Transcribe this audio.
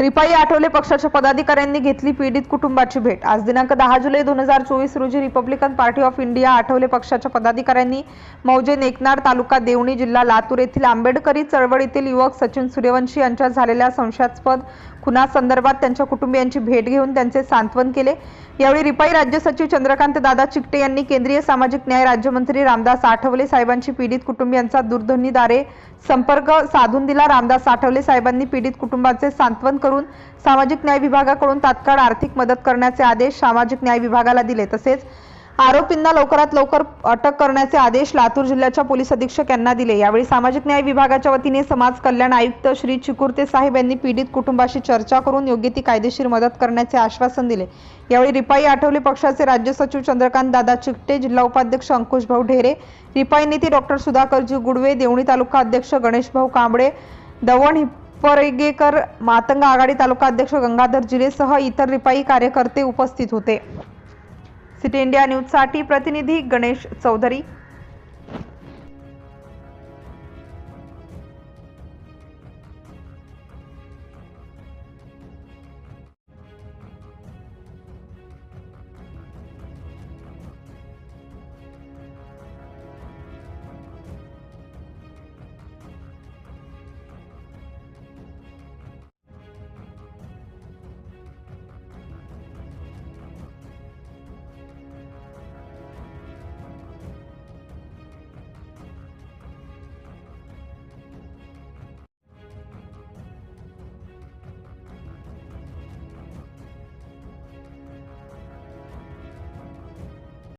रिपाई आठवले पक्षाच्या पदाधिकाऱ्यांनी घेतली पीडित कुटुंबाची भेट. आज दिनांक दहा जुलै दोन हजार चोवीस रोजी Republican Party of India Athawale पक्षाच्या पदाधिकाऱ्यांनी मौजे नेकनार तालुका देवणी जिल्हा लातूर येथील आंबेडकरी चळवळीतील युवक सचिन सूर्यवंशी यांच्या झालेल्या संशयास्पद खुनासंदर्भात त्यांच्या कुटुंबियांची भेट घेऊन त्यांचे सांत्वन केले. यावेळी रिपाई राज्य सचिव चंद्रकांत दादा चिकटे यांनी केंद्रीय सामाजिक न्याय राज्यमंत्री रामदास आठवले साहेबांची पीडित कुटुंबियांचा दूरध्वनीद्वारे संपर्क साधून दिला. रामदास आठवले साहेबांनी पीडित कुटुंबाचे सांत्वन करून सामाजिक न्याय विभागाकडून तात्काळ आर्थिक मदत करण्याचे आदेश सामाजिक न्याय विभागाला दिले. तसेच आरोपींना लवकरात लवकर अटक करण्याचे आदेश लातूर जिल्ह्याच्या पोलीस अधीक्षक यांना दिले. यावेळी सामाजिक न्याय विभागाच्या वतीने समाज कल्याण आयुक्त श्री चिकुर्ते साहेब यांनी पीडित कुटुंबाशी चर्चा करून योग्य ती कायदेशीर मदत करण्याचे आश्वासन दिले. यावेळी रिपाई आठवले पक्षाचे राज्य सचिव चंद्रकांत दादा चिकटे जिल्हा उपाध्यक्ष अंकुश भाऊ ढेरे रिपाई नेते डॉक्टर सुधाकरजी गुडवे देवणी तालुका अध्यक्ष गणेश भाऊ कांबळे दवण परगेकर मातंग आघाडी तालुका अध्यक्ष गंगाधर जिरेसह इतर रिपाई कार्यकर्ते उपस्थित होते. सिटी इंडिया न्यूजसाठी प्रतिनिधी गणेश चौधरी.